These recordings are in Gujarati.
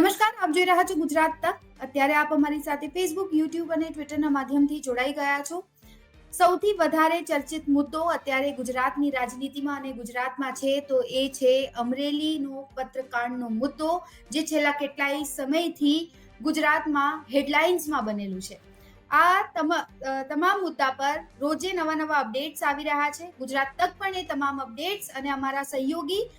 નમસ્કાર, આપ જોઈ રહ્યા છો ગુજરાત તક. અત્યારે આપ અમારી સાથે ફેસબુક યુટ્યુબ અને ટ્વિટરના માધ્યમથી જોડાઈ ગયા છો. સૌથી વધારે ચર્ચિત મુદ્દો અત્યારે ગુજરાતની રાજનીતિમાં અને ગુજરાતમાં છે તો એ છે અમરેલીનો પત્રકાંડનો મુદ્દો, જે છેલ્લા કેટલાય સમયથી ગુજરાતમાં હેડલાઇન્સમાં બનેલું છે. આ તમા- તમામ મુદ્દા પર રોજે નવા નવા અપડેટ્સ આવી રહ્યા છે. ગુજરાત તક પણ એ તમામ અપડેટ્સ અને અમારા સહયોગી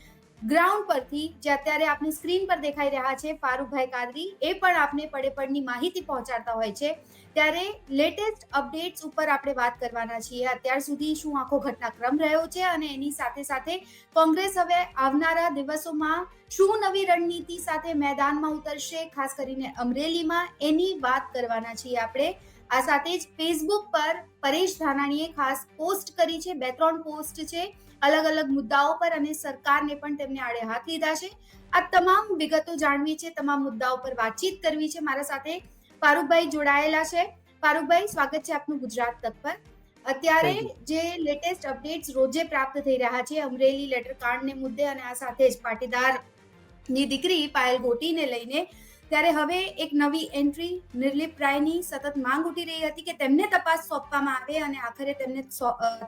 ગ્રાઉન્ડ પરથી, જે અત્યારે આપની સ્ક્રીન પર દેખાઈ રહ્યા છે, ફારૂકભાઈ કાદરી, એ પણ આપને પડે પડની માહિતી પહોંચાડતા હોય છે. ત્યારે લેટેસ્ટ અપડેટ્સ ઉપર આપણે વાત કરવાના છીએ. અત્યાર સુધી શું આખો ઘટનાક્રમ રહ્યો છે અને એની સાથે સાથે કોંગ્રેસ હવે આવનારા દિવસોમાં શું નવી રણનીતિ સાથે મેદાનમાં ઉતરશે? ખાસ કરીને અમરેલીમાં એની વાત કરવાના છીએ આપણે. આ સાથે જ ફેસબુક પર પરેશ ધાનાણીએ ખાસ પોસ્ટ કરી છે. બે ત્રણ પોસ્ટ છે. અલગ અલગ મુદ્દાઓ પર અને સરકારને પણ તેમને આડે હાથ લીધા છે. આ તમામ વિગતો જાણવી છે તમામ મુદ્દાઓ પર વાતચીત કરવી છે મારા સાથે ફારૂકભાઈ જોડાયેલા છે. ફારૂકભાઈ સ્વાગત છે આપનું ગુજરાત તક પર. અત્યારે જે લેટેસ્ટ અપડેટ્સ રોજે પ્રાપ્ત થઈ રહ્યા છે અમરેલી લેટર કાર્ડને મુદ્દે અને આ સાથે જ પાટીદારની દીકરી પાયલ ગોટીને લઈને ત્યારે હવે એક નવી એન્ટ્રી નિર્લિપ રાયની સતત માંગ ઉઠી રહી હતી કે તેમને તપાસ સોંપવામાં આવે અને આખરે તેમને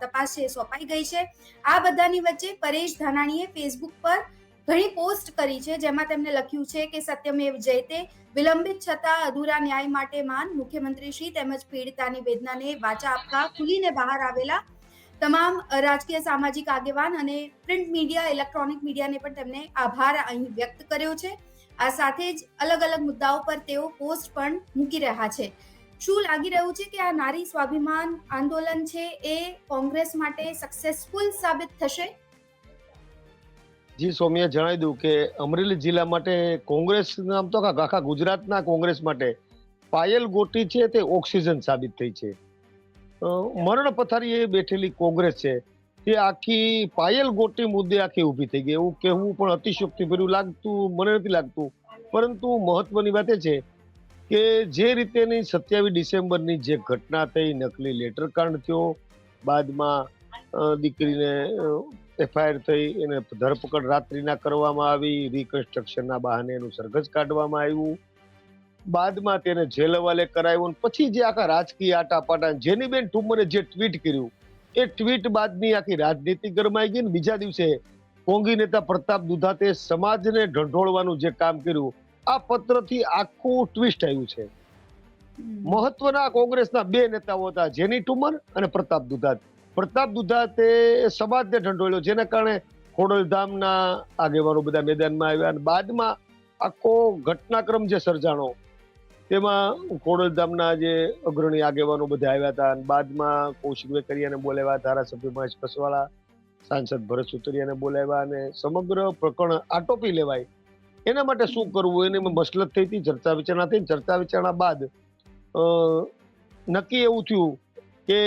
તપાસ છે સોંપાઈ ગઈ છે. આ બધાની વચ્ચે પરેશ ધાનાણીએ ફેસબુક પર ઘણી પોસ્ટ કરી છે, જેમાં તેમને લખ્યું છે કે સત્યમેવ જયતે વિલંબિત છતાં અધૂરા ન્યાય માટે માન. મુખ્યમંત્રી શ્રી તેમજ પીડિતાની વેદનાને વાચા આપવા ખુલીને બહાર આવેલા તમામ રાજકીય સામાજિક આગેવાન અને પ્રિન્ટ મીડિયા, ઇલેક્ટ્રોનિક મીડિયાને પણ તેમને આભાર અહીં વ્યક્ત કર્યો છે. આ સાથે જ અલગ અલગ મુદ્દાઓ પર તેઓ પોસ્ટ પણ મૂકી રહ્યા છે. શું લાગી રહ્યું છે કે આ નારી સ્વાભિમાન આંદોલન છે એ કોંગ્રેસ માટે સક્સેસફુલ સાબિત થશે? જી, સૌમ્યા જણાવી દઉં કે અમરેલી જિલ્લા માટે કોંગ્રેસ નામ તો આખા ગુજરાતના કોંગ્રેસ માટે પાયલ ગોટી છે તે ઓક્સિજન સાબિત થઈ છે. મરણ પથારીએ બેઠેલી કોંગ્રેસ છે તે આખી પાયલ ગોટી મુદ્દે આખી ઊભી થઈ ગઈ. એવું કહેવું પણ અતિશયોક્તિ ભર્યું લાગતું, મને નથી લાગતું પરંતુ મહત્વની વાત એ છે કે જે રીતેની સત્યાવીસ ડિસેમ્બરની જે ઘટના થઈ, નકલી લેટર કાંડ થયો, બાદમાં દીકરીને એફઆઈઆર થઈ, એને ધરપકડ રાત્રિના કરવામાં આવી, રિકન્સ્ટ્રક્શનના બહાને એનું સરઘસ કાઢવામાં આવ્યું. બાદમાં તેને જેલ હવાલે અને પછી જે આખા રાજકીય આટાપાટા, જેની બેન ઠુમ્મરે જે ટ્વીટ કર્યું, એ ટ્વીટ બાદની આખી રાજનીતિ ગરમાઈ ગઈ ને બીજા દિવસે કોંગી નેતા પ્રતાપ દુધાતે સમાજને ઢંઢોળવાનું જે કામ કર્યું આ પત્રથી આખું ટ્વિસ્ટ આવ્યું છે. મહત્વના કોંગ્રેસના બે નેતાઓ હતા જેની ટુમર અને પ્રતાપ દુધાત. પ્રતાપ દુધાતે સમાજને ઢંઢોળ્યો જેના કારણે ખોડલધામના આગેવાનો બધા મેદાનમાં આવ્યા અને બાદમાં આખો ઘટનાક્રમ જે સર્જાણો તેમાં ખોડલધામના જે અગ્રણી આગેવાનો બધા આવ્યા હતા અને બાદમાં કૌશિક વેકરિયાને બોલાવ્યા ધારાસભ્ય મહેશ કસવાળા સાંસદ ભરત સુતરિયાને બોલાવ્યા અને સમગ્ર પ્રકરણ આટોપી લેવાય. એના માટે શું કરવું? એની મસલત થઈ હતી, ચર્ચા વિચારણા થઈ. ચર્ચા વિચારણા બાદ નક્કી એવું થયું કે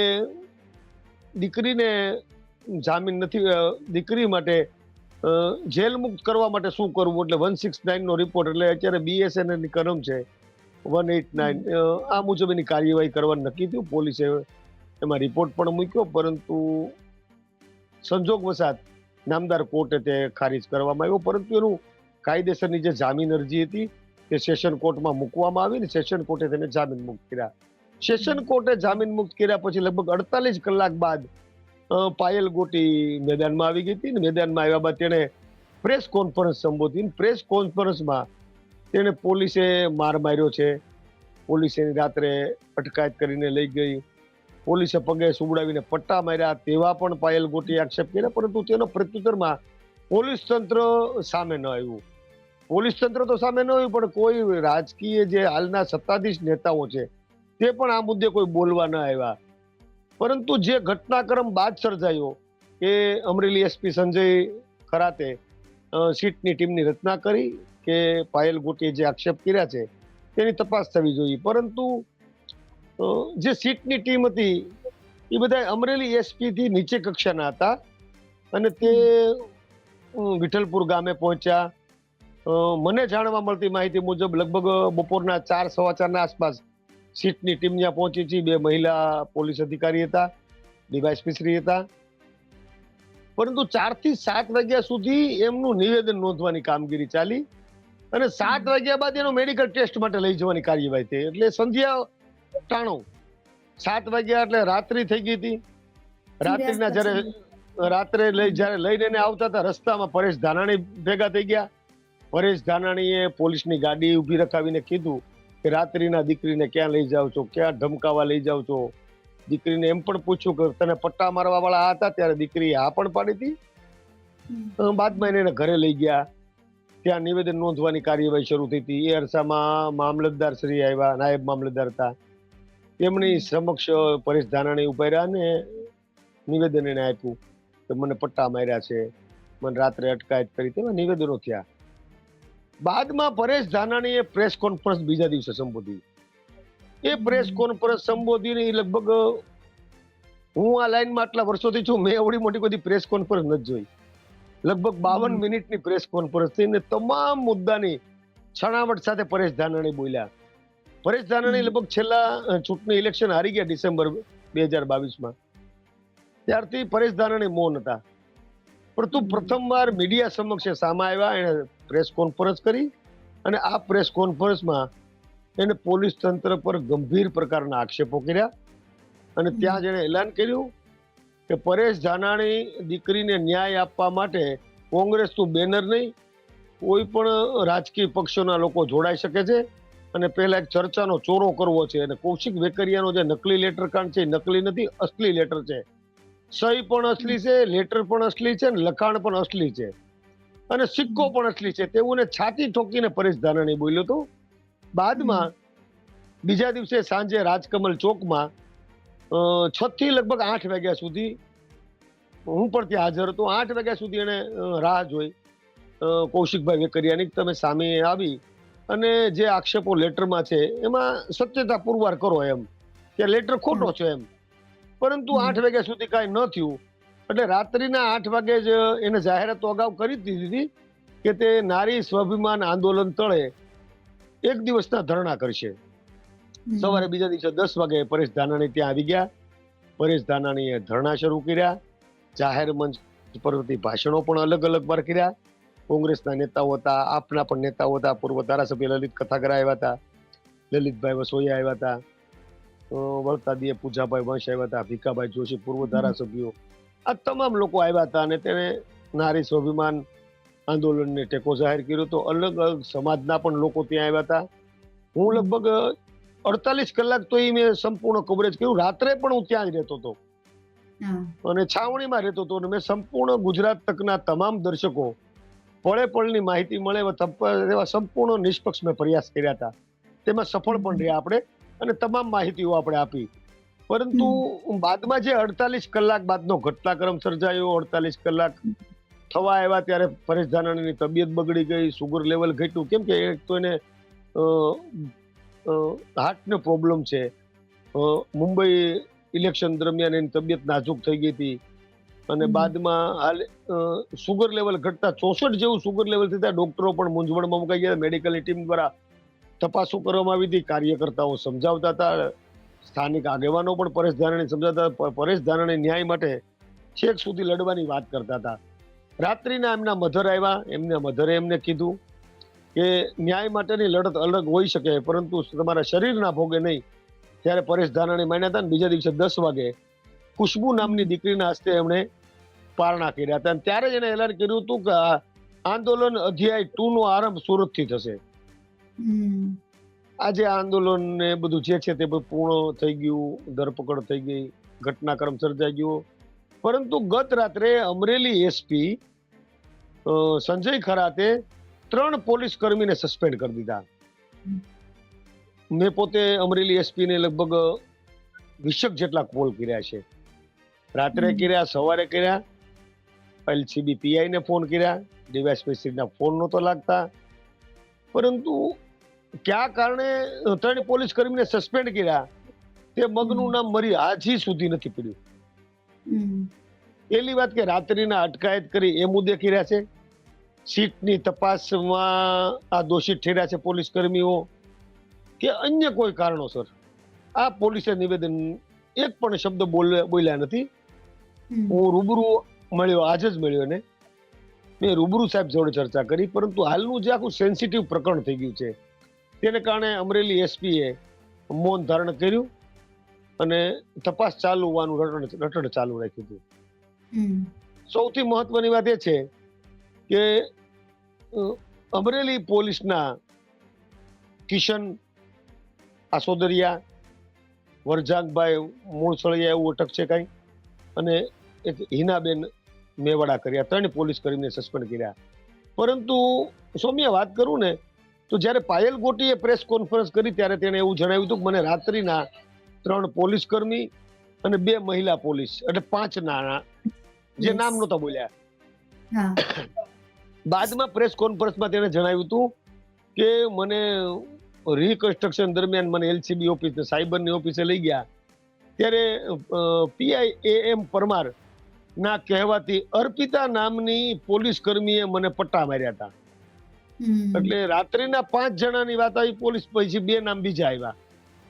દીકરીને જામીન નથી દીકરી માટે જેલ મુક્ત કરવા માટે શું કરવું? એટલે વન સિક્સ નાઇનનો રિપોર્ટ એટલે અત્યારે બીએસએનએલની કલમ છે, વન એટ નાઇન. આ મુજબ એની કાર્યવાહી કરવાનું નક્કી થયું. પોલીસે એમાં રિપોર્ટ પણ મૂક્યો, પરંતુ સંજોગ વસાત નામદાર કોર્ટે તે ખારીજ કરવામાં આવ્યો, પરંતુ એનું કાયદેસરની જે જામીન અરજી હતી, તે સેશન કોર્ટમાં મૂકવામાં આવી ને સેશન કોર્ટે તેને જામીન મુક્ત કર્યા. સેશન કોર્ટે જામીન મુક્ત કર્યા પછી લગભગ અડતાલીસ કલાક બાદ પાયલ ગોટી મેદાનમાં આવી ગઈ હતી ને મેદાનમાં આવ્યા બાદ તેણે પ્રેસ કોન્ફરન્સ સંબોધી પ્રેસ કોન્ફરન્સમાં તેણે પોલીસે માર માર્યો છે. પોલીસે એની રાત્રે અટકાયત કરીને લઈ ગઈ. પોલીસે પગે સુવડાવીને પટ્ટા માર્યા, તેવા પણ પાયલ ગોટીએ આક્ષેપ કર્યા, પરંતુ તેનો પ્રત્યુત્તરમાં પોલીસ તંત્ર સામે ન આવ્યું. પોલીસ તંત્ર તો સામે ન આવ્યું, પણ કોઈ રાજકીય જે હાલના સત્તાધીશ નેતાઓ છે, તે પણ આ મુદ્દે કોઈ બોલવા ન આવ્યા. પરંતુ જે ઘટનાક્રમ બાદ સર્જાયો કે અમરેલી એસપી સંજય ખરાતે સીટની ટીમની રચના કરી કે પાયલ ગોટીએ જે આક્ષેપ કર્યા છે, તેની તપાસ થવી જોઈએ. પરંતુ અ, જે સીટની ટીમ હતી એ બધા અમરેલી એસપીથી નીચે કક્ષાના હતા અને તે વિઠ્ઠલપુર ગામે પહોંચ્યા. મને જાણવા મળતી માહિતી મુજબ લગભગ બપોરના ચાર સવા ચારના આસપાસ સીટની ટીમ ત્યાં પહોંચી છે. બે મહિલા પોલીસ અધિકારી હતા ડીવાયસપી શ્રી હતા. પરંતુ ચારથી સાત વાગ્યા સુધી એમનું નિવેદન નોંધવાની કામગીરી ચાલી અને સાત વાગ્યા બાદ એનો મેડિકલ ટેસ્ટ માટે લઈ જવાની કાર્યવાહી થઈ. એટલે સંધ્યા ટાણું સાત વાગ્યા એટલે રાત્રિ થઈ ગઈ હતી. રાત્રિના જ્યારે રાત્રે લઈ જ્યારે લઈને એને આવતા હતા રસ્તામાં પરેશ ધાનાણી ભેગા થઈ ગયા. પરેશ ધાનાણીએ પોલીસની ગાડી ઊભી રખાવીને કીધું કે રાત્રિના દીકરીને ક્યાં લઈ જાઓ છો? ક્યાં ધમકાવા લઈ જાવ છો? દીકરીને એમ પણ પૂછ્યું કે તને પટ્ટા મારવા વાળા આ હતા? ત્યારે દીકરી હા પણ પાડી હતી. બાદમાં એને એના ઘરે લઈ ગયા. ત્યાં નિવેદન નોંધવાની કાર્યવાહી શરૂ થઈ હતી. એ અરસામાં મામલતદાર શ્રી આવ્યા નાયબ મામલતદાર હતા. તેમની સમક્ષ પરેશ ધાનાણી ઊભા રહ્યા અને નિવેદન એને આપ્યું કે મને પટ્ટા માર્યા છે મને રાત્રે અટકાયત કરી તેવા નિવેદનો થયા. બાદમાં પરેશ ધાનાણીએ પ્રેસ કોન્ફરન્સ બીજા દિવસે સંબોધી. એ પ્રેસ કોન્ફરન્સ સંબોધીને લગભગ હું આ લાઈનમાં આટલા વર્ષોથી છું મેં એવડી મોટી બધી પ્રેસ કોન્ફરન્સ નથી જોઈ. લગભગ બાવન મિનિટની પ્રેસ કોન્ફરન્સ થઈ ને તમામ મુદ્દાની છણાવટ સાથે પરેશ ધાનાણી બોલ્યા. પરેશ ધાનાણી લગભગ છેલ્લા ચૂંટણી ઇલેક્શન હારી ગયા ડિસેમ્બર બે હજાર બાવીસમાં. ત્યારથી પરેશ ધાનાણી મૌન હતા. પરંતુ પ્રથમવાર મીડિયા સમક્ષ સામા સામે આવ્યા એણે પ્રેસ કોન્ફરન્સ કરી અને આ પ્રેસ કોન્ફરન્સમાં એને પોલીસ તંત્ર પર ગંભીર પ્રકારના આક્ષેપો કર્યા અને ત્યાં જ એણે એલાન કર્યું કે પરેશ ધાનાણી દીકરીને ન્યાય આપવા માટે કોંગ્રેસનું બેનર નહીં કોઈ પણ રાજકીય પક્ષોના લોકો જોડાઈ શકે છે. અને પહેલા એક ચર્ચાનો ચોરો કરવો છે અને કૌશિક વેકરિયાનો જે નકલી લેટર કાંડ છે નકલી નથી, અસલી લેટર છે. સહી પણ અસલી છે લેટર પણ અસલી છે અને લખાણ પણ અસલી છે. અને સિક્કો પણ અસલી છે. તેવું ને છાતી ઠોકીને પરેશ ધાનાણી બોલ્યો હતો. બાદમાં બીજા દિવસે સાંજે રાજકમલ ચોકમાં છ થી લગભગ આઠ વાગ્યા સુધી હું પણ ત્યાં હાજર હતો. આઠ વાગ્યા સુધી એને રાહ જોઈ. કૌશિકભાઈ વેકરિયાની. તમે સામે આવી અને જે આક્ષેપો લેટરમાં છે એમાં સત્યતા પુરવાર કરો એમ. કે લેટર ખોટો છે એમ. પરંતુ આઠ વાગ્યા સુધી કાંઈ ન થયું. એટલે રાત્રિના આઠ વાગે જ એને જાહેરાતો અગાઉ કરી દીધી હતી કે તે નારી સ્વાભિમાન આંદોલન તળે એક દિવસના ધરણા કરશે. સવારે બીજા દિવસે દસ વાગે પરેશ ધાનાણી ત્યાં આવી ગયા. પરેશ ધાનાણીએ ધરણા શરૂ કર્યા. જાહેર મંચ પરથી ભાષણો પણ અલગ અલગ વાર કર્યા. કોંગ્રેસના નેતાઓ હતા આપના પણ નેતાઓ હતા. પૂર્વ ધારાસભ્ય લલિત કથાગરા આવ્યા હતા લલિતભાઈ વસોયા આવ્યા હતા. વળતાદીએ પૂજાભાઈ વંશ આવ્યા હતા ભીખાભાઈ જોશી પૂર્વ ધારાસભ્યો. આ તમામ લોકો આવ્યા હતા અને તેણે નારી સ્વાભિમાન આંદોલનને ટેકો જાહેર કર્યો તો અલગ અલગ સમાજના પણ લોકો ત્યાં આવ્યા હતા. હું લગભગ અડતાલીસ કલાક તો એ મેં સંપૂર્ણ કવરેજ કર્યું. રાત્રે પણ હું ત્યાં જ રહેતો હતો. અને છાવણીમાં રહેતો હતો અને મેં સંપૂર્ણ ગુજરાત તકના તમામ દર્શકો પળે પળની માહિતી મળે એવા તપ- એવા સંપૂર્ણ નિષ્પક્ષ મેં પ્રયાસ કર્યા હતા. તેમાં સફળ પણ રહ્યા આપણે અને તમામ માહિતીઓ આપણે આપી. પરંતુ બાદમાં જે અડતાલીસ કલાક બાદનો ઘટનાક્રમ સર્જાયો અડતાલીસ કલાક થવા આવ્યા ત્યારે પરેશ ધાનાણીની તબિયત બગડી ગઈ સુગર લેવલ ઘટ્યું. કેમ કે એક તો એને હાર્ટનો પ્રોબ્લેમ છે. મુંબઈ ઇલેક્શન દરમિયાન એની તબિયત નાજુક થઈ ગઈ હતી. અને બાદમાં હાલ સુગર લેવલ ઘટતા ચોસઠ જેવું સુગર લેવલ થતા ડોક્ટરો પણ મૂંઝવણમાં મુકાઈ ગયા. મેડિકલની ટીમ દ્વારા તપાસો કરવામાં આવી હતી. કાર્યકર્તાઓ સમજાવતા હતા. સ્થાનિક આગેવાનો પણ પરેશ ધારાણી સમજાવતા પરેશ ધારાણી ન્યાય માટે છેક સુધી લડવાની વાત કરતા હતા. રાત્રિના એમના મધર આવ્યા. એમના મધરે એમને કીધું કે ન્યાય માટેની લડત અલગ હોઈ શકે પરંતુ તમારા શરીરના ભોગે નહીં. ત્યારે પરેશ ધાનાણી માન્યા હતા ને બીજા દિવસે દસ વાગે ખુશ્બુ નામની દીકરીના હસ્તે એમણે પારણા કર્યા હતા. અને ત્યારે જ એને એલાન કર્યું હતું કે આંદોલન અધ્યાય ટુ નો આરંભ સુરતથી થશે. આજે આંદોલન ને બધું જે છે તે પૂર્ણ થઈ ગયું ધરપકડ થઈ ગઈ ઘટનાક્રમ સર્જાઈ ગયો. પરંતુ ગત રાત્રે અમરેલી એસપી સંજય ખરાતે ત્રણ પોલીસ કર્મીને સસ્પેન્ડ કરી દીધા. મેં પોતે અમરેલી એસપી ને લગભગ વીસક જેટલા કોલ કર્યા છે. રાત્રે કર્યા સવારે કર્યા એલસીબી પીઆઈને ફોન કર્યા ડીવાયસપીસીના ફોન નહોતો લાગતા. પરંતુ કયા કારણે ત્રણ પોલીસ કર્મીને સસ્પેન્ડ કર્યા તે મગનું નામ મરી આજી સુધી નથી પડ્યું. પેલી વાત કે રાત્રિના અટકાયત કરી એ મુદ્દે કર્યા છે. સીટની તપાસમાં આ દોષિત ઠેર્યા છે પોલીસ કર્મીઓ. કે અન્ય કોઈ કારણોસર આ પોલીસે નિવેદન એક પણ શબ્દ બોલ્યા બોલ્યા નથી. હું રૂબરૂ મળ્યો આજે જ મળ્યો ને મેં રૂબરૂ સાહેબ જોડે ચર્ચા કરી પરંતુ હાલનું જે આખું સેન્સિટિવ પ્રકરણ થઈ ગયું છે તેને કારણે અમરેલી એસપીએ મૌન ધારણ કર્યું અને તપાસ ચાલુ હોવાનું રટણ ચાલુ રાખ્યું હતું. સૌથી મહત્વની વાત એ છે કે અમરેલી પોલીસના કિશન આસોદરિયા વરજાંગભાઈ મૂળસળિયા એવું અટક છે કાંઈ અને એક હિનાબેન મેવાડા કર્યા ત્રણ પોલીસ કરીને સસ્પેન્ડ કર્યા. પરંતુ સૌમ્ય વાત કરું ને તો જ્યારે પાયલ ગોટીએ પ્રેસ કોન્ફરન્સ કરી ત્યારે તેણે એવું જણાવ્યું હતું કે મને રાત્રિના ત્રણ પોલીસ કર્મી અને બે મહિલા પોલીસ એટલે પાંચ નાના જે નામ નહોતા બોલ્યા. બાદમાં પ્રેસ કોન્ફરન્સમાં તેણે જણાવ્યું હતું કે મને રિકન્સ્ટ્રક્શન દરમિયાન મને એલસીબી ઓફિસ સાયબરની ઓફિસે લઈ ગયા. ત્યારે પીઆઈ એ એમ પરમાર ના કહેવાથી અર્પિતા નામની પોલીસ કર્મીએ મને પટ્ટા માર્યા હતા. એટલે રાત્રિના પાંચ જણાની વાત આવી પોલીસ પછી બે નામ બીજા આવ્યા.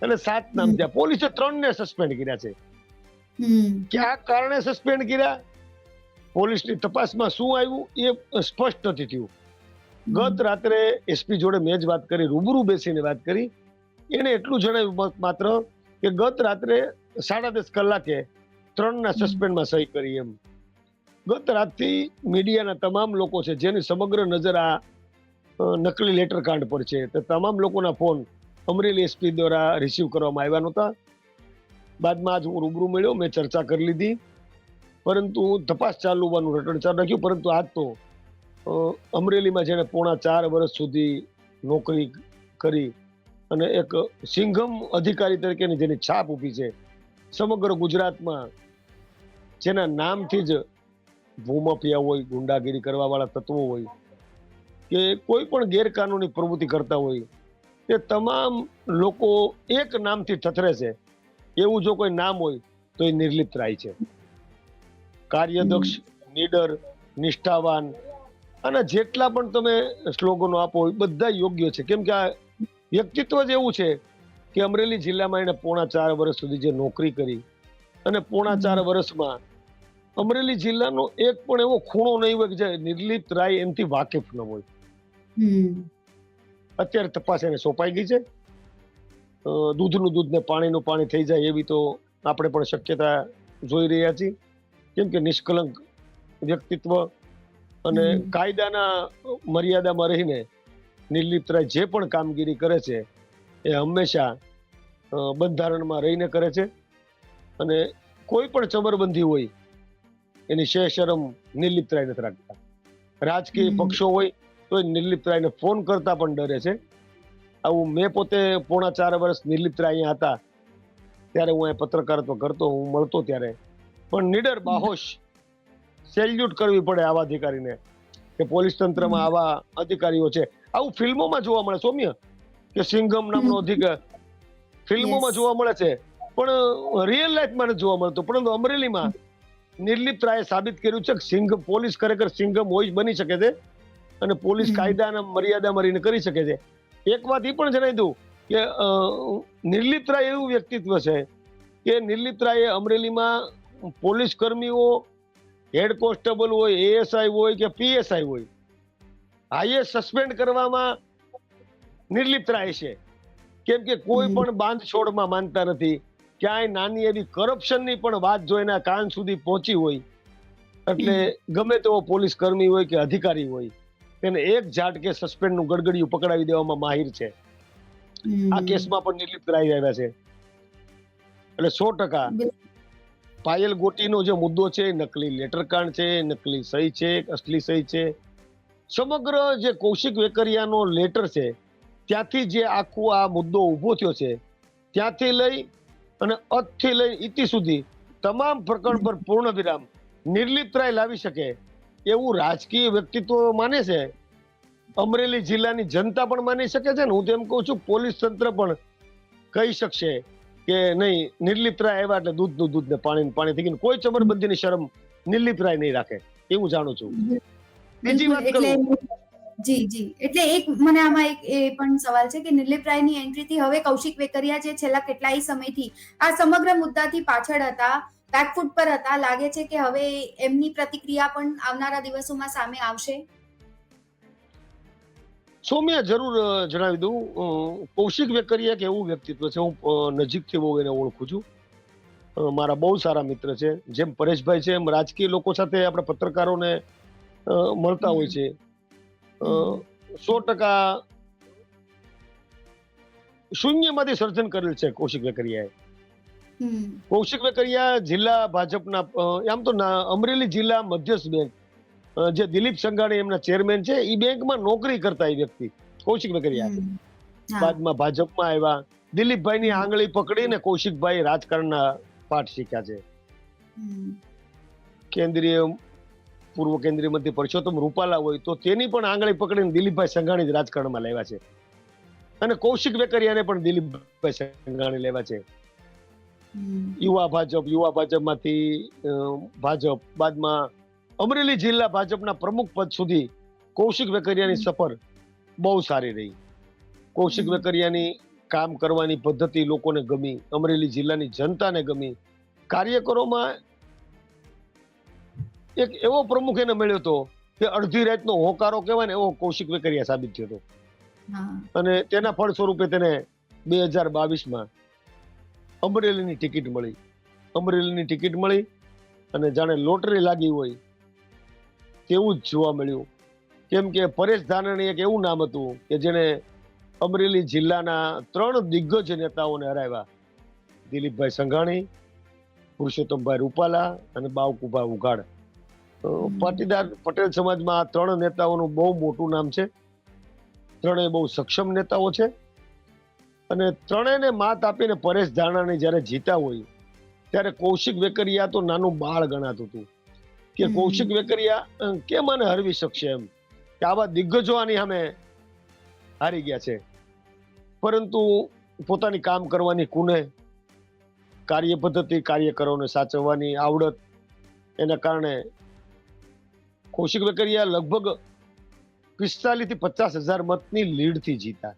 એટલે સાત નામ થયા. પોલીસે ત્રણ ને સસ્પેન્ડ કર્યા છે. ક્યાં કારણે સસ્પેન્ડ કર્યા? પોલીસની તપાસમાં શું આવ્યું? એ સ્પષ્ટ નથી થયું. ગત રાત્રે એસપી જોડે મેં જ વાત કરી રૂબરૂ બેસીને વાત કરી. એને એટલું જણાવ્યું માત્ર કે ગત રાત્રે સાડા દસ કલાકે ત્રણના સસ્પેન્ડમાં સહી કરી એમ. ગત રાતથી મીડિયાના તમામ લોકો છે જેની સમગ્ર નજર આ નકલી લેટર કાંડ પર છે તો તમામ લોકોના ફોન અમરેલી એસપી દ્વારા રિસીવ કરવામાં આવ્યા નહોતા. બાદમાં આજ હું રૂબરૂ મળ્યો મેં ચર્ચા કરી લીધી. પરંતુ તપાસ ચાલુ હોવાનું રટણ ચાલુ રાખ્યું પરંતુ આજ તો અમરેલીમાં જેણે પોણા ચાર વર્ષ સુધી નોકરી કરી અને એક સિંઘમ અધિકારી તરીકેની જેની છાપ ઊભી છે સમગ્ર ગુજરાતમાં જેના નામથી જ ભૂમાફિયા હોય, ગુંડાગીરી કરવાવાળા તત્વો હોય, કે કોઈ પણ ગેરકાનૂની પ્રવૃત્તિ કરતા હોય તે તમામ લોકો એક નામથી થથરે છે. એવું જો કોઈ નામ હોય, તો એ નિર્લિપ્ત રાય છે. કાર્યદક્ષ, નીડર, નિષ્ઠાવાન અને જેટલા પણ તમે સ્લોગનો આપો બધા યોગ્ય છે. કેમ કે આ વ્યક્તિત્વ જ એવું છે કે અમરેલી જિલ્લામાં એને પોણા ચાર વર્ષ સુધી જે નોકરી કરી અને પોણા ચાર વર્ષમાં અમરેલી જિલ્લાનો એક પણ એવો ખૂણો નહીં હોય કે જે નિર્લિપ્ત રાય એમથી વાકેફ ન હોય. અત્યારે તપાસ એને સોંપાઈ ગઈ છે. દૂધનું દૂધ ને પાણીનું પાણી થઈ જાય એવી તો આપણે પણ શક્યતા જોઈ રહ્યા છીએ. કેમ કે નિષ્કલંક વ્યક્તિત્વ અને કાયદાના મર્યાદામાં રહીને નિર્લિપ્તરાય જે પણ કામગીરી કરે છે એ હંમેશા બંધારણમાં રહીને કરે છે. અને કોઈ પણ ચમરબંધી હોય એની શે શરમ નિર્લિપ્તરાય નથી રાખતા. રાજકીય પક્ષો હોય તો નિર્લિપ્તરાયને ફોન કરતા પણ ડરે છે. આવું મેં પોતે પોણા ચાર વર્ષ નિર્લિપ્તરાય અહીંયા હતા ત્યારે હું અહીંયા પત્રકારત્વ કરતો હું મળતો ત્યારે. પણ નિડર બાહોશ સેલ્યુટ કરવી પડે આવા અધિકારીને કે પોલીસ તંત્રમાં આવા અધિકારીઓ છે. આવું ફિલ્મોમાં જોવા મળે. સૌમ્ય કે સિંઘમ નામનો અધિકાર ફિલ્મોમાં જોવા મળે છે. પણ રિયલ લાઈફમાં નથી જોવા મળતું. પરંતુ અમરેલીમાં નિર્લિપ્ત રાયે સાબિત કર્યું છે કે સિંઘ પોલીસ ખરેખર સિંઘમ હોય જ બની શકે છે અને પોલીસ કાયદા કાયદાના મર્યાદા મરીને કરી શકે છે. એક વાત એ પણ જણાવી દઉં કે નિર્લિપ્ત રાય એવું વ્યક્તિત્વ છે કે નિર્લિપ્ત રાયે અમરેલીમાં પોલીસ કર્મીઓ હેડ કોન્સ્ટેબલ હોય એએસઆઈ હોય કે પીએસઆઈ હોય હાઈએસ્ટ સસ્પેન્ડ કરવામાં નિર્લિપ્ત રાય છે. કેમ કે કોઈ પણ બાંધછોડમાં માનતા નથી. ક્યાંય નાની એવી કરપ્શનની પણ વાત જો એના કાન સુધી પહોંચી હોય એટલે ગમે તેવો પોલીસ કર્મી હોય કે અધિકારી હોય તેને એક ઝાટકે સસ્પેન્ડનું ગડગડિયું પકડાવી દેવામાં માહિર છે. આ કેસમાં પણ નિર્લિપ્ત કરાવી આવ્યા છે. એટલે સો ટકા પાયલ ગોટીનો જે મુદ્દો છે નકલી લેટર કાંડ છે નકલી સહી છે અસલી સહી છે. સમગ્ર જે કૌશિક વેકરિયાનો લેટર છે ત્યાંથી જે આખું આ મુદ્દો ઊભો થયો છે ત્યાંથી લઈ અને અતથી લઈ ઇતિ સુધી તમામ પ્રકરણ પર પૂર્ણ વિરામ નિર્લિપ્તરાય લાવી શકે એવું રાજકીય વ્યક્તિત્વ માને છે. અમરેલી જિલ્લાની જનતા પણ માની શકે છે ને? હું તો એમ કહું છું પોલીસ તંત્ર પણ કહી શકશે કે નહીં નિર્લિપ્તરાય આવ્યા એટલે દૂધનું દૂધ ને પાણી પાણી થઈ ગયું કોઈ ચમરબંધીની શરમ નિર્લિપ્તરાય નહીં રાખે એવું જાણું છું. બીજી વાત કરું. જી જી. એટલે એક મને આમાં એક એ પણ સવાલ છે કે નિર્લિપ રાયની એન્ટ્રીથી હવે કૌશિક વેકરિયા જે છેલ્લા કેટલાય સમયથી આ સમગ્ર મુદ્દાથી પાછળ હતા બેકફૂટ પર હતા લાગે છે કે હવે એમની પ્રતિક્રિયા પણ આવનારા દિવસોમાં સામે આવશે? સૌમ્યા જરૂર જણાવી દઉં. કૌશિક વેકરિયા એક એવું વ્યક્તિત્વ છે હું નજીકથી બહુ એને ઓળખું છું. મારા બહુ સારા મિત્ર છે. જેમ પરેશભાઈ છે એમ રાજકીય લોકો સાથે આપણે પત્રકારોને મળતા હોય છે. સો ટકા શૂન્યમાંથી સર્જન કરેલ છે કૌશિક વેકરિયાએ. કૌશિક વેકરિયા જિલ્લા ભાજપના આમ તો અમરેલી જિલ્લા મધ્યસ્થ બેંક જે દિલીપ સંઘાણી એમના ચેરમેન છે એ બેંકમાં નોકરી કરતા એ વ્યક્તિ કૌશિક વેકરિયા. બાદમાં ભાજપમાં આવ્યા. દિલીપભાઈની આંગળી પકડીને કૌશિકભાઈ રાજકારણના પાઠ શીખ્યા છે. કેન્દ્રીય પૂર્વ કેન્દ્રીય મંત્રી પરસોત્તમ રૂપાલા હોય તો તેની પણ આંગળી પકડીને દિલીપભાઈ સંઘાણી જ રાજકારણમાં લેવા છે. અને કૌશિક વેકરિયાને પણ દિલીપભાઈ સંઘાણી લેવા છે. યુવા ભાજપ યુવા ભાજપમાંથી ભાજપ બાદમાં અમરેલી જિલ્લા ભાજપના પ્રમુખ પદ સુધી કૌશિક વેકરિયાની સફર બહુ સારી રહી. કૌશિક વેકરિયાની કામ કરવાની પદ્ધતિ લોકોને ગમી અમરેલી જિલ્લાની જનતાને ગમી. કાર્યકરોમાં એક એવો પ્રમુખ એને મળ્યો હતો કે અડધી રાતનો હોકારો કહેવાય ને એવો કૌશિક વેકરિયા સાબિત થયો હતો. અને તેના ફળ સ્વરૂપે તેને બે હજાર બાવીસમાં અમરેલીની ટિકિટ મળી. અમરેલીની ટિકિટ મળી અને જાણે લોટરી લાગી હોય તેવું જ જોવા મળ્યું. કેમ કે પરેશ ધાનાણી એક એવું નામ હતું કે જેને અમરેલી જિલ્લાના ત્રણ દિગ્ગજ નેતાઓને હરાવ્યા. દિલીપભાઈ સંઘાણી પુરુષોત્તમભાઈ રૂપાલા અને બાવકુભા ઉઘાડ. પાટીદાર પટેલ સમાજમાં આ ત્રણ નેતાઓનું બહુ મોટું નામ છે. ત્રણેય બહુ સક્ષમ નેતાઓ છે. અને ત્રણેયને માત આપીને પરેશ ધાણાને જ્યારે જીતા હોય ત્યારે કૌશિક વેકરિયા તો નાનું બાળ ગણાતું હતું. કે કૌશિક વેકરિયા કેમ આને હરવી શકશે એમ? કે આવા દિગ્ગજો આની સામે હારી ગયા છે. પરંતુ પોતાની કામ કરવાની કુને કાર્ય પદ્ધતિ કાર્યકરોને સાચવવાની આવડત એના કારણે કૌશિક વેકરિયા લગભગ પિસ્તાલીસથી પચાસ હજાર મતની લીડથી જીતા.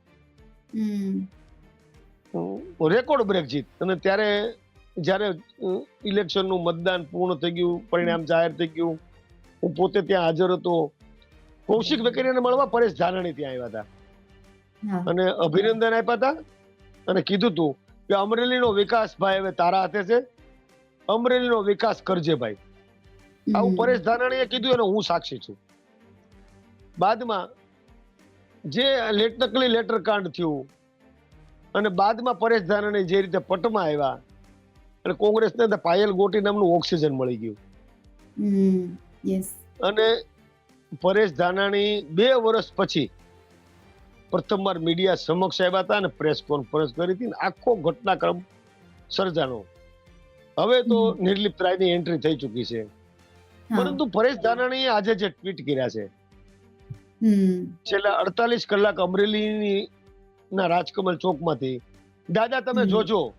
રેકોર્ડ બ્રેક જીત. અને ત્યારે જ્યારે ઇલેક્શનનું મતદાન પૂર્ણ થઈ ગયું પરિણામ જાહેર થઈ ગયું હું પોતે ત્યાં હાજર હતો. કૌશિક વેકરિયાને મળવા પરેશ ધાનાણી ત્યાં આવ્યા હતા. અને અભિનંદન આપ્યા હતા. અને કીધું હતું કે અમરેલીનો વિકાસ ભાઈ હવે તારા હાથે છે. અમરેલીનો વિકાસ કરજે ભાઈ. આવું. પરેશ ધાનાણીએ કીધું અને હું સાક્ષી છું બાદમાં જે લેટ નકલી લેટર કાંડ થયું અને બાદમાં પરેશ ધાનાણી જે રીતે પટમાં આવ્યા અને કોંગ્રેસને પાયલ ગોટી નામનું ઓક્સિજન મળી ગયું અને પરેશ ધાનાણી બે વર્ષ પછી પ્રથમવાર મીડિયા સમક્ષ આવ્યા હતા અને પ્રેસ કોન્ફરન્સ કરી હતી આખો ઘટનાક્રમ સર્જાનો હવે તો. નિર્લિપ્ત રાયની એન્ટ્રી થઈ ચૂકી છે. પરંતુ પરેશ ધાનાણીએ આજે જે ટ્વીટ કર્યા છે છેલ્લા અડતાલીસ કલાક અમરેલીની ના રાજકમલ ચોકમાંથી દાદા તમે. જોજો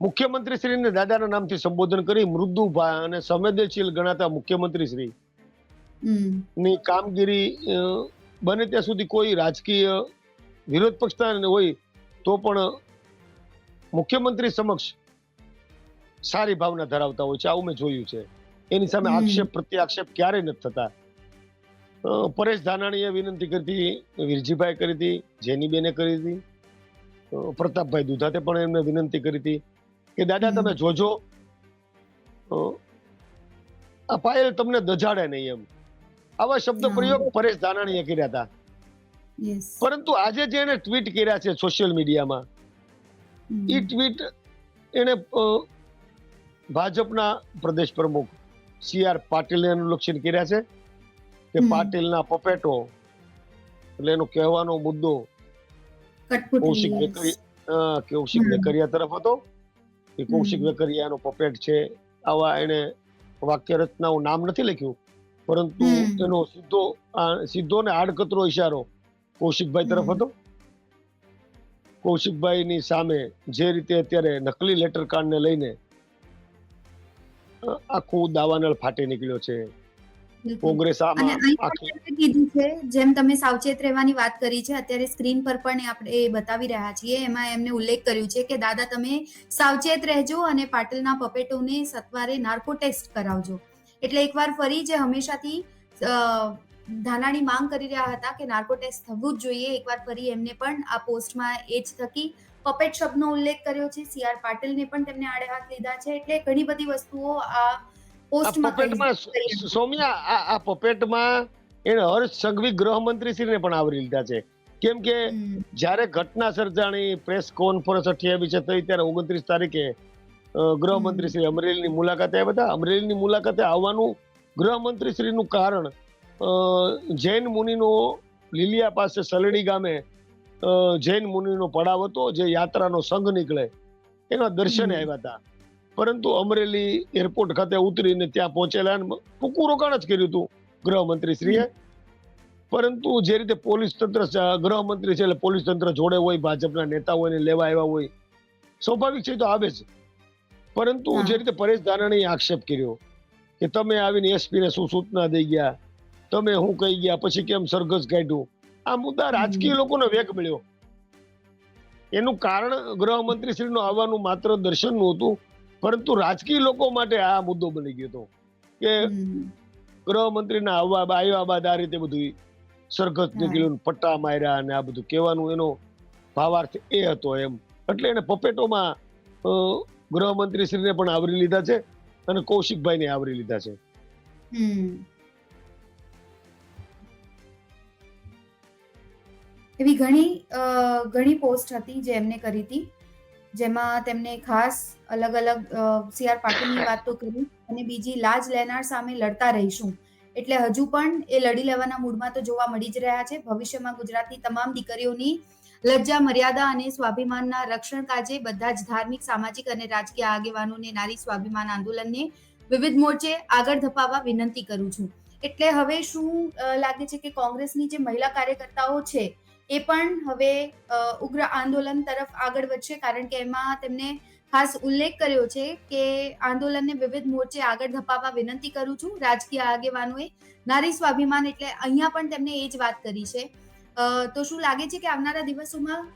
મુખ્યમંત્રી શ્રીને દાદાના નામથી સંબોધન કરી મૃદુ ભા- અને સંવેદનશીલ ગણાતા મુખ્યમંત્રી શ્રી ની કામગીરી બને ત્યાં સુધી કોઈ રાજકીય વિરોધ પક્ષના હોય તો પણ મુખ્યમંત્રી સમક્ષ સારી ભાવના ધરાવતા હોય છે. આવું મેં જોયું છે. એની સામે. આક્ષેપ પ્રત્યાક્ષેપ ક્યારેય નથી થતા. પરેશ ધાનાણીએ વિનંતી કરી હતી વિરજીભાઈ કરી હતી જેનીબેને કરી હતી. પ્રતાપભાઈ દુધાતે પણ એમને વિનંતી કરી હતી કે દાદા તમે જોજો. આ પાયલ તમને દજાડે નહીં એમ. આવા શબ્દ પ્રયોગ પરેશ ધાનાણીએ કર્યા હતા. પરંતુ આજે જે એને ટ્વીટ કર્યા છે સોશિયલ મીડિયામાં એ ટ્વીટ એને ભાજપના પ્રદેશ પ્રમુખ સી આર પાટીલને અનુલક્ષીને કર્યા છે કે પાટીલના પપેટો એટલે એનો કહેવાનો મુદ્દો કૌશિક. કૌશિક વેકરિયા તરફ હતો કે કૌશિક. વેકરિયાનો પપેટ છે. આવા એને વાક્ય રચનાઓ નામ નથી લખ્યું પરંતુ એનો સીધો સીધો ને આડકતરો ઈશારો કૌશિકભાઈ તરફ હતો. કૌશિકભાઈની સામે જે રીતે અત્યારે નકલી લેટર કાર્ડને લઈને આખું દાવાનળ ફાટી નીકળ્યો છે. કોંગ્રેસ કીધું છે જેમ તમે સાવચેત રહેવાની વાત કરી છે અત્યારે સ્ક્રીન પર પણ આપણે એ બતાવી રહ્યા છીએ. એમાં એમને ઉલ્લેખ કર્યું છે કે દાદા તમે સાવચેત રહેજો અને પાટલના પપેટોને સત્વારે નાર્કો ટેસ્ટ કરાવજો. એટલે એકવાર ફરી જે હંમેશાથી ધાનાણી માંગ કરી રહ્યા હતા કે નાર્કો ટેસ્ટ થવું જ જોઈએ. એકવાર ફરી એમને પણ આ પોસ્ટમાં એ જ થકી પપેટ શબ્દનો ઉલ્લેખ કર્યો છે. સી આર પાટીલને પણ તેમને આડે હાથ લીધા છે. એટલે ઘણી બધી વસ્તુઓ આ પોસ્ટમાં સોમ્યા આ પપેટમાં એને હર્ષ સંઘવી ગૃહમંત્રીશ્રીને પણ આવરી લીધા છે. કેમ કે જ્યારે ઘટના સર્જાણી પ્રેસ કોન્ફરન્સ અઠ્યાવીસ થઈ ત્યારે ઓગણત્રીસ તારીખે ગૃહમંત્રી શ્રી અમરેલીની મુલાકાતે આવ્યા હતા. અમરેલીની મુલાકાતે આવવાનું ગૃહમંત્રી શ્રીનું કારણ જૈન મુનિનો લીલિયા પાસે સલડી ગામે જૈન મુનિનો પડાવ હતો જે યાત્રાનો સંઘ નીકળે એના દર્શને આવ્યા હતા પરંતુ અમરેલી એરપોર્ટ ખાતે ઉતરીને ત્યાં પહોંચેલા ટૂંકું રોકાણ જ કર્યું હતું ગૃહમંત્રી શ્રીએ પરંતુ જે રીતે પોલીસ તંત્ર ગૃહમંત્રી છે એટલે પોલીસ તંત્ર જોડે હોય ભાજપના નેતાઓને લેવા આવ્યા હોય સ્વાભાવિક છે તો આવે જ. પરંતુ. જે રીતે પરેશ ધાનાણીએ આક્ષેપ કર્યો કે તમે આવીને એસપીને શું સૂચના દઈ ગયા તમે હું કહી ગયા પછી કેમ સરઘસ કાઢ્યું? આ મુદ્દા રાજકીય લોકોને વેગ મળ્યો. એનું કારણ ગૃહમંત્રી શ્રીનું આવવાનું માત્ર દર્શનનું હતું પરંતુ રાજકીય લોકો માટે આ મુદ્દો બની ગયો હતો કે હમ. ગૃહમંત્રીના આવવા આવ્યા બાદ આ રીતે બધું સરઘસ નીકળ્યું પટ્ટા માર્યા અને આ બધું કહેવાનું એનો ભાવાર્થ એ હતો એમ. એટલે એને પપેટોમાં અ, ગૃહમંત્રીશ્રીને પણ આવરી લીધા છે અને કૌશિકભાઈને આવરી લીધા છે. એવી ઘણી ઘણી પોસ્ટ હતી જે એમને કરી હતી. જેમાં તેમને ખાસ અલગ અલગ સી આર પાટીલની વાત તો કરી અને બીજી લાજ લેનાર સામે લડતા રહીશું. એટલે હજુ પણ એ લડી લેવાના મૂડમાં તો જોવા મળી જ રહ્યા છે. ભવિષ્યમાં ગુજરાતની તમામ દીકરીઓની લજ્જા, મર્યાદા અને સ્વાભિમાનના રક્ષણ કાજે બધા જ ધાર્મિક, સામાજિક અને રાજકીય આગેવાનોને નારી સ્વાભિમાન આંદોલનને વિવિધ મોરચે આગળ ધપાવવા વિનંતી કરું છું. એટલે હવે શું લાગે છે કે કોંગ્રેસની જે મહિલા કાર્યકર્તાઓ છે એ પણ હવે ઉગ્ર આંદોલન તરફ આગળ વધશે, કારણ કે એમાં તેમને ખાસ ઉલ્લેખ કર્યો છે કે આંદોલનને વિવિધ મોરચે આગળ ધપાવવા વિનંતી કરું છું. રાજકીય આગેવાનોએ નારી સ્વાભિમાન એટલે અહીંયા પણ તેમને એ જ વાત કરી છે. તો શું લાગે છે કે આવનારા દિવસોમાં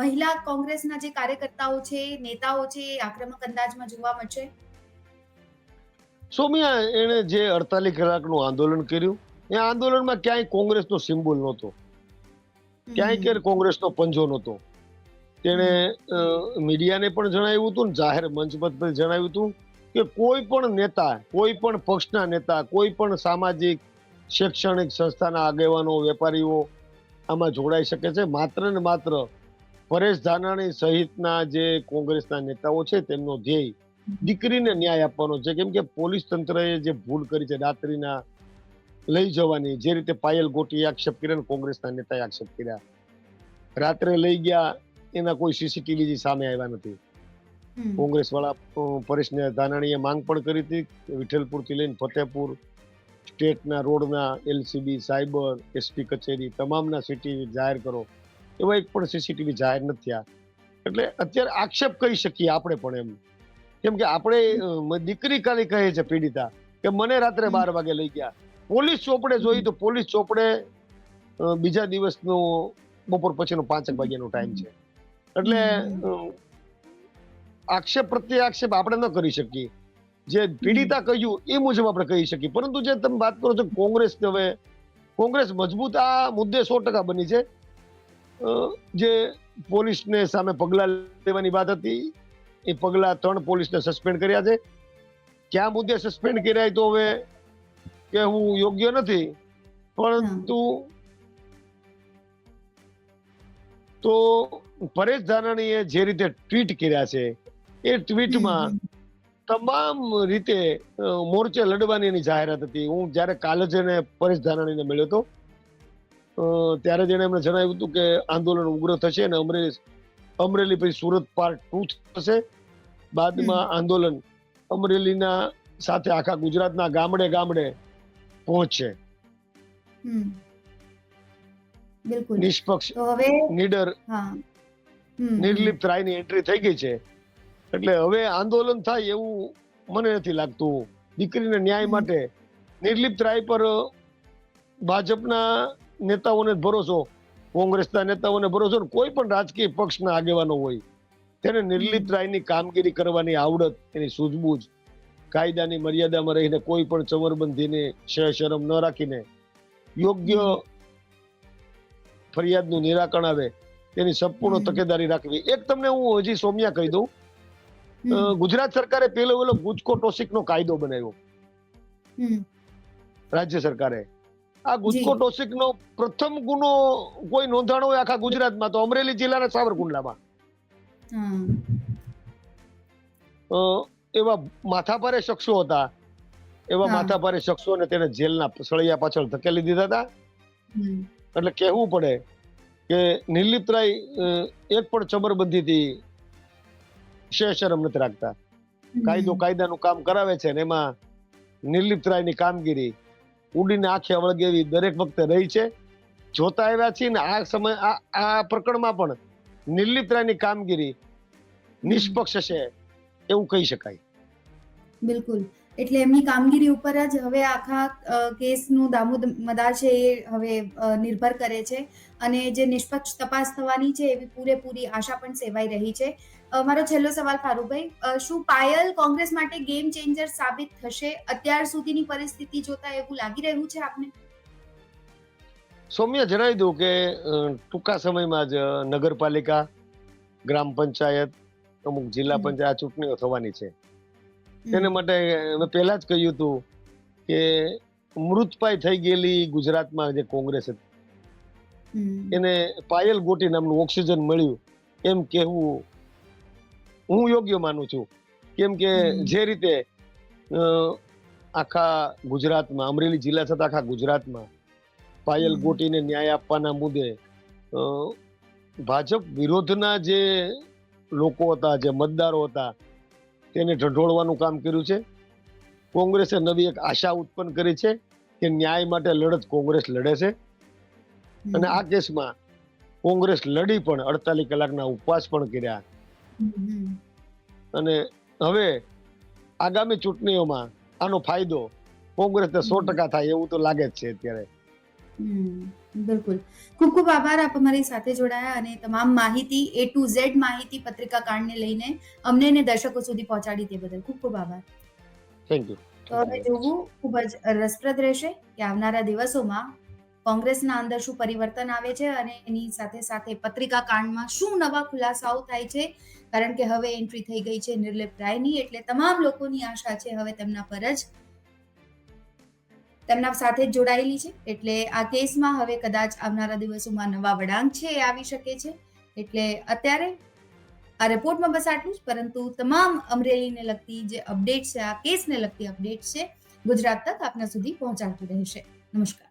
મહિલા કોંગ્રેસના જે કાર્યકર્તાઓ છે, નેતાઓ છે, એ આક્રમક અંદાજમાં જોવા મળશે? સોમિયા, એણે જે અડતાલીસ કલાકનું આંદોલન કર્યું, એ આંદોલનમાં ક્યાંય કોંગ્રેસનો સિમ્બોલ નહોતો. ક્યાંય ક્યારે કોંગ્રેસનો પંજો નહોતો. તેણે મીડિયાને પણ જણાવ્યું હતું ને જાહેર મંચ પર જણાવ્યું હતું કે કોઈ પણ નેતા કોઈ પણ પક્ષના નેતા કોઈ પણ સામાજિક શૈક્ષણિક સંસ્થાના આગેવાનો વેપારીઓ આમાં જોડાઈ શકે છે. માત્ર ને માત્ર પરેશ ધાનાણી સહિતના જે કોંગ્રેસના નેતાઓ છે તેમનો ધ્યેય દીકરીને ન્યાય આપવાનો છે. કેમ કે પોલીસ તંત્રએ જે ભૂલ કરી છે રાત્રિના લઈ જવાની. જે રીતે પાયલ ગોટીએ આક્ષેપ કર્યા ને કોંગ્રેસના નેતાએ આક્ષેપ કર્યા. રાત્રે લઈ ગયા એના કોઈ સીસીટીવી સામે આવ્યા નથી. કોંગ્રેસ વાળા પરેશને ધાનાણીએ માંગ પણ કરી હતી. વિઠ્ઠલપુરથી લઈને ફતેપુર સ્ટેટના રોડના એલસીબી સાયબર એસપી કચેરી તમામના સીટીવી જાહેર કરો. એવા એક પણ સીસીટીવી જાહેર નથી થયા. એટલે અત્યારે આક્ષેપ કરી શકીએ આપણે પણ એમ. કેમ કે આપણે દીકરી કાલી કહે છે પીડિતા કે મને રાત્રે બાર વાગે લઈ ગયા. પોલીસ ચોપડે જોઈ તો પોલીસ ચોપડે બીજા દિવસનો બપોર પછીનો પાંચેક વાગ્યાનો ટાઈમ છે. એટલે આક્ષેપ પ્રત્યે આક્ષેપ આપણે ન કરી શકીએ. જે પીડિતા કહ્યું એ મુજબ આપણે કહી શકીએ. પરંતુ જે તમે વાત કરો છો કોંગ્રેસ હવે, કોંગ્રેસ મજબૂત આ મુદ્દે સો ટકા બની છે. જે પોલીસને સામે પગલાં લેવાની વાત હતી, એ પગલાં ત્રણ પોલીસને સસ્પેન્ડ કર્યા છે. ક્યાં મુદ્દે સસ્પેન્ડ કર્યા તો હવે કે હું યોગ્ય નથી. પરંતુ તો પરેશ ધાનાણીએ જે રીતે ટ્વીટ કર્યા છે એ ટ્વીટમાં. તમામ રીતે મોરચે લડવાની એની જાહેરાત હતી. હું જ્યારે કાલે જ એને પરેશ ધાનાણીને મળ્યો હતો ત્યારે જેને એમને જણાવ્યું હતું કે આંદોલન ઉગ્ર થશે અને અમરેલી અમરેલી પછી સુરત પાર્ટ ટુ થશે. બાદમાં આંદોલન અમરેલીના સાથે આખા ગુજરાતના ગામડે ગામડે પહોંચશે બિલકુલ. નિષ્પક્ષ હવે નીડર હા. નિર્લિપ્ત રાયની એન્ટ્રી થઈ ગઈ છે. એટલે હવે આંદોલન થાય એવું મને નથી લાગતું. દીકરીને ન્યાય માટે નિર્લિપ્ત રાય પર ભાજપના નેતાઓને ભરોસો કોંગ્રેસના નેતાઓને ભરોસો કોઈ પણ રાજકીય પક્ષના આગેવાનો હોય તેને નિર્લિપ્ત રાયની કામગીરી કરવાની આવડત એની સૂઝબૂઝ કાયદાની મર્યાદામાં રહીને કોઈ પણ ચમરબંધીને શરમ ન રાખીને યોગ્ય ફરિયાદનું નિરાકરણ આવે તેની સંપૂર્ણ તકેદારી રાખવી. એક તમને હું હજી સૌમ્યા કહી દઉં. ગુજરાત સરકારે પેલો પેલો ગુજકો ટોસિકનો કાયદો બનાવ્યો. રાજ્ય સરકારે. આ ગુજકો ટોસિક નો પ્રથમ ગુનો કોઈ નોંધાણો હોય આખા ગુજરાતમાં તો અમરેલી જિલ્લાના સાવરકુંડલામાં. એવા માથાભારે શખ્સો હતા. એવા. માથાભારે શખ્સોને તેને જેલના સળિયા પાછળ ધકેલી દીધા હતા. એટલે કહેવું પડે કે નિર્લિપ્ત રાય એક પણ ચમરબંધીથી શેર શરમ નથી રાખતા કાયદો કાયદાનું કામ કરાવે છે ને એમાં નિર્લિપ્ત રાયની કામગીરી ઉડીને આંખે વળગેવી દરેક વખતે રહી છે. જોતા આવ્યા છીએ ને આ સમય આ આ પ્રકરણમાં પણ નિર્લિપ્ત રાયની કામગીરી નિષ્પક્ષ છે એવું કહી શકાય. બિલકુલ. એટલે એમની કામગીરી ઉપર જ હવે આખા કેસનું દામોદ મદાર છે એ હવે નિર્ભર કરે છે. અને જે નિષ્પક્ષ તપાસ થવાની છે એવી પૂરેપૂરી આશા પણ સેવાઈ રહી છે. મારો છેલ્લો સવાલ ફારૂકભાઈ શું પાયલ કોંગ્રેસ માટે ગેમ ચેન્જર સાબિત થશે? અત્યાર સુધીની પરિસ્થિતિ જોતા એવું લાગી રહ્યું છે આપને? સૌમ્ય જણાવી દઉં કે ટૂંકા સમયમાં જ નગરપાલિકા ગ્રામ પંચાયત અમુક જિલ્લા પંચાયત ચૂંટણીઓ થવાની છે. તેને માટે મેં પહેલા જ કહ્યું હતું કે મૃતપાય થઈ ગયેલી ગુજરાતમાં જે કોંગ્રેસ. હતી એને પાયલ ગોટી નામનું ઓક્સિજન મળ્યું. એમ કહેવું હું યોગ્ય માનું છું. કેમ કે જે રીતે આખા ગુજરાતમાં અમરેલી જિલ્લા છતાં આખા ગુજરાતમાં પાયલ ગોટીને ન્યાય આપવાના મુદ્દે ભાજપ વિરોધના જે લોકો હતા જે મતદારો હતા તેને ઢંઢોળવાનું કામ કર્યું છે. કોંગ્રેસે નવી એક આશા ઉત્પન્ન કરી છે કે ન્યાય માટે લડત કોંગ્રેસ લડે છે. અને આ કેસમાં કોંગ્રેસ લડી પણ અડતાલીસ કલાકના ઉપવાસ પણ કર્યા. અને હવે આગામી ચૂંટણીઓમાં આનો ફાયદો કોંગ્રેસને સો ટકા થાય એવું તો લાગે જ છે અત્યારે. બિલકુલ. ખૂબ ખૂબ આભાર આપ અમારી સાથે જોડાયા અને તમામ માહિતી એ ટુ ઝેડ માહિતી પત્રિકા કાર્ડને લઈને અમને ને દર્શકો સુધી પહોંચાડી તે બદલ ખૂબ ખૂબ આભાર. થેન્ક યુ તો હવે જોવું ખૂબ જ રસપ્રદ રહેશે કે આવનારા દિવસોમાં કોંગ્રેસના અંદર શું પરિવર્તન આવે છે અને એની સાથે સાથે પત્રિકા કાંડમાં શું નવા ખુલાસાઓ થાય છે? કારણ કે હવે એન્ટ્રી થઈ ગઈ છે નિર્લેપ રાયની એટલે તમામ લોકોની આશા છે હવે તેમના પર જ તેમના સાથે જોડાયેલી છે. એટલે આ કેસમાં હવે કદાચ આવનારા દિવસોમાં નવા વળાંક છે એ આવી શકે છે. એટલે અત્યારે આ રિપોર્ટમાં બસ આટલું જ. પરંતુ તમામ અમરેલીને લગતી જે અપડેટ છે, આ કેસને લગતી અપડેટ છે, ગુજરાત તક આપના સુધી પહોંચાડતું રહેશે. નમસ્કાર.